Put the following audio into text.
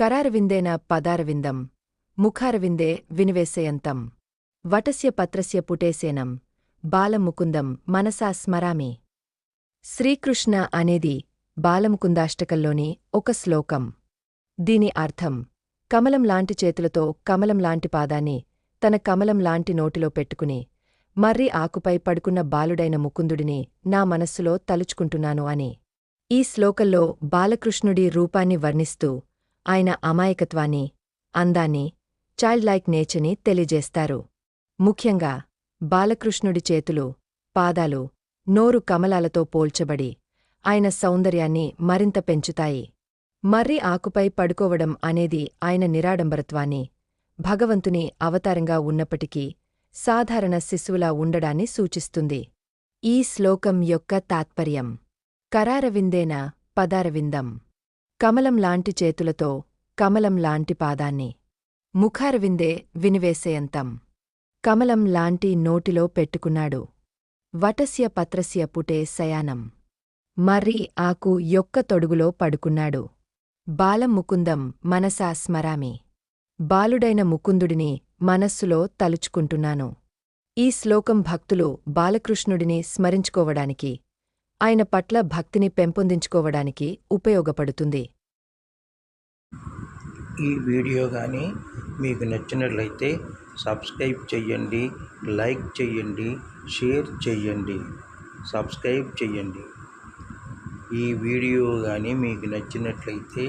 కరారవిందేన పదారవిందం ముఖారవిందే వినివేశయంతం వటస్య పత్రస్య పుటేసేనం బాలముకుందం మనసా స్మరామి. శ్రీకృష్ణ అనేది బాలముకుందాష్టకంలోని ఒక శ్లోకం. దీని అర్థం కమలం లాంటి చేతులతో కమలం లాంటి పాదాన్ని తన కమలం లాంటి నోటిలో పెట్టుకుని మర్రి ఆకుపై పడుకున్న బాలుడైన ముకుందుడిని నా మనస్సులో తలుచుకుంటున్నాను అని. ఈ శ్లోకంలో బాలకృష్ణుడి రూపాన్ని వర్ణిస్తూ ఆయన అమాయకత్వాన్ని అందాన్ని చైల్డ్ లైక్ నేచర్ని తెలియజేస్తారు. ముఖ్యంగా బాలకృష్ణుడి చేతులు పాదాలు నోరు కమలాలతో పోల్చబడి ఆయన సౌందర్యాన్ని మరింత పెంచుతాయి. మర్రి ఆకుపై పడుకోవడం అనేది ఆయన నిరాడంబరత్వాన్ని భగవంతుని అవతారంగా ఉన్నప్పటికీ సాధారణ శిశువులా ఉండడాన్ని సూచిస్తుంది. ఈ శ్లోకం యొక్క తాత్పర్యం కరారవిందేన పదారవిందం. కమలం లాంటి చేతులతో కమలం లాంటి పాదాన్ని. ముఖారవిందే వినివేశయంతం. కమలం లాంటి నోటిలో పెట్టుకున్నాడు. వటస్య పత్రస్య పుటే శయానం. మర్రి ఆకు యొక్క తొడుగులో పడుకున్నాడు. బాలం ముకుందం మనసా స్మరామి. బాలుడైన ముకుందుడిని మనస్సులో తలుచుకుంటున్నాను. ఈ శ్లోకం భక్తులు బాలకృష్ణుడిని స్మరించుకోవడానికి ఆయన పట్ల భక్తిని పెంపొందించుకోవడానికి ఉపయోగపడుతుంది. ఈ వీడియో కానీ మీకు నచ్చినట్లయితే సబ్స్క్రైబ్ చెయ్యండి లైక్ చెయ్యండి షేర్ చెయ్యండి సబ్స్క్రైబ్ చెయ్యండి. ఈ వీడియో కానీ మీకు నచ్చినట్లయితే